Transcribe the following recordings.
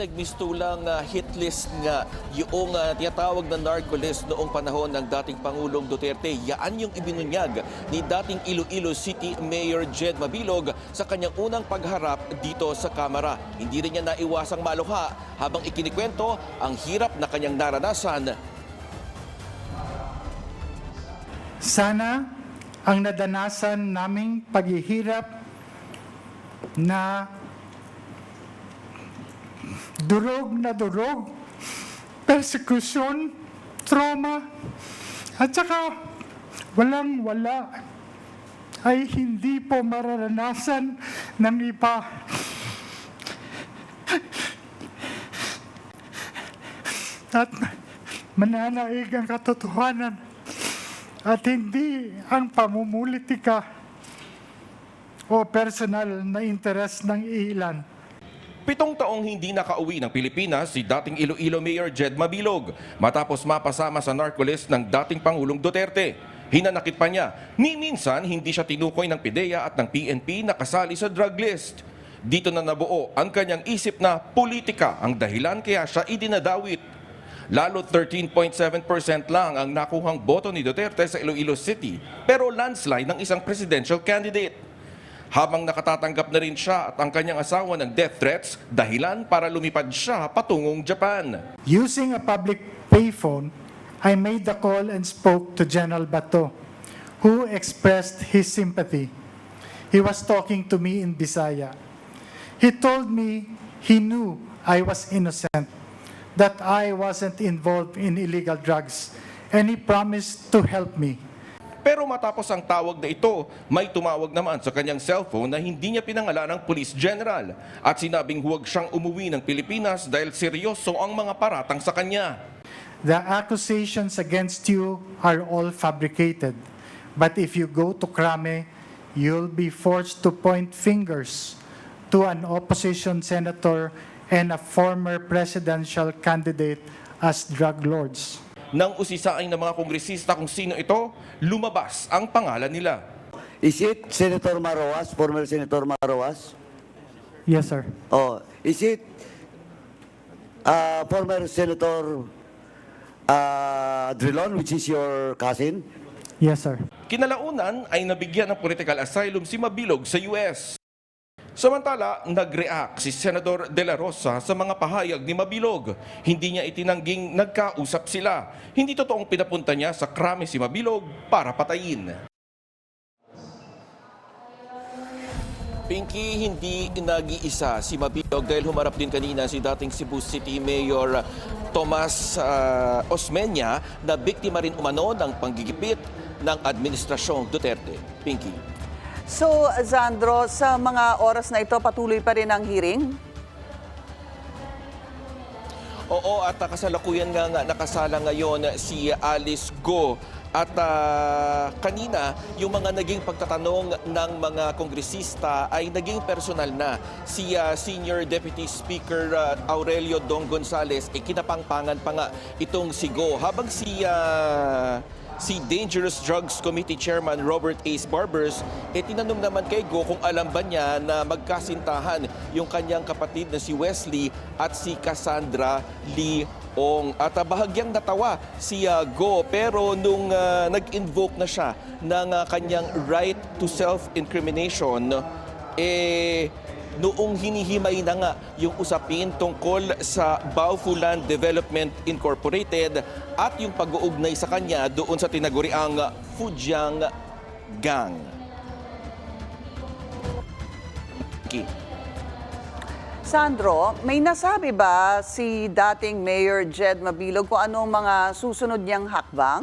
nagmistulang ah, hit list nga yung ah, tinatawag na narco list noong panahon ng dating Pangulong Duterte. Yaan yung ibinunyag ni dating Iloilo City Mayor Jed Mabilog sa kanyang unang pagharap dito sa Kamara. Hindi rin niya naiwasang maluha habang ikinikwento ang hirap na kanyang naranasan Sana ang nadanasan naming paghihirap na durog na durog, persecution, trauma, at saka walang wala ay hindi po mararanasan ng iba. At mananaig ang katotohanan at hindi ang pamumulitika o personal na interes ng ilan. Pitong taong hindi nakauwi ng Pilipinas si dating Iloilo Mayor Jed Mabilog matapos mapasama sa narcolist ng dating Pangulong Duterte. Hinanakit pa niya, ni hindi siya tinukoy ng PIDEA at ng PNP na kasali sa drug list. Dito na nabuo ang kanyang isip na politika ang dahilan kaya siya idinadawit. Lalo 13.7% lang ang nakuhang boto ni Duterte sa Iloilo City pero landslide ng isang presidential candidate. Habang nakatatanggap na rin siya at ang kanyang asawa ng death threats, dahilan para lumipad siya patungong Japan. Using a public payphone, I made the call and spoke to General Bato, who expressed his sympathy. He was talking to me in Bisaya. He told me he knew I was innocent, that I wasn't involved in illegal drugs, and he promised to help me. Pero matapos ang tawag na ito, may tumawag naman sa kanyang cellphone na hindi niya pinangalan ng police general at sinabing huwag siyang umuwi ng Pilipinas dahil seryoso ang mga paratang sa kanya. The accusations against you are all fabricated. But if you go to Krame, you'll be forced to point fingers to an opposition senator and a former presidential candidate as drug lords. Nang usisain ng mga kongresista kung sino ito, lumabas ang pangalan nila. Is it Senator Maroas, former Senator Maroas? Yes, sir. Oh, is it uh, former Senator uh, Drilon, which is your cousin? Yes, sir. Kinalaunan ay nabigyan ng political asylum si Mabilog sa US. Samantala, nag-react si Senador De La Rosa sa mga pahayag ni Mabilog. Hindi niya itinangging nagkausap sila. Hindi totoong pinapunta niya sa krame si Mabilog para patayin. Pinky, hindi nag-iisa si Mabilog dahil humarap din kanina si dating Cebu City Mayor Tomas ah, Osmeña na biktima rin umano ng panggigipit ng Administrasyong Duterte. Pinky. So, Zandro, sa mga oras na ito, patuloy pa rin ang hearing? Oo, at kasalukuyan nga, nga nakasala ngayon si Alice Go. At ah, kanina, yung mga naging pagtatanong ng mga kongresista ay naging personal na. Si ah, Senior Deputy Speaker ah, Aurelio Dong Gonzales, eh, kinapangpangan pa nga itong si Go. Habang si... ah, si Dangerous Drugs Committee Chairman Robert Ace Barbers, eh tinanong naman kay Go kung alam ba niya na magkasintahan yung kanyang kapatid na si Wesley at si Cassandra Lee Ong. At ah, bahagyang natawa si ah, Go pero nung ah, nag-invoke na siya ng ah, kanyang right to self-incrimination, eh noong hinihimay na nga yung usapin tungkol sa Baofulan Development Incorporated at yung pag-uugnay sa kanya doon sa tinaguriang Fujiang Gang. Okay. Sandro, may nasabi ba si dating Mayor Jed Mabilog kung anong mga susunod niyang hakbang?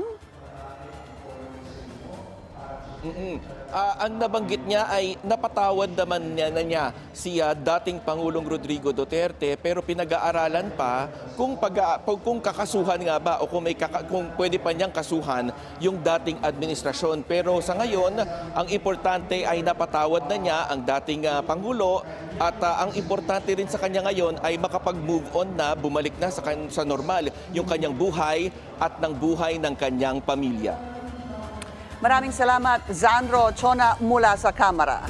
Ah, ang nabanggit niya ay napatawad naman niya na niya si ah, dating Pangulong Rodrigo Duterte pero pinag-aaralan pa kung pag kung kakasuhan nga ba o kung may kaka- kung pwede pa niyang kasuhan yung dating administrasyon pero sa ngayon ang importante ay napatawad na niya ang dating ah, pangulo at ah, ang importante rin sa kanya ngayon ay makapag-move on na bumalik na sa sa normal yung kanyang buhay at ng buhay ng kanyang pamilya. Maraming salamat, Zandro Chona mula sa Kamara.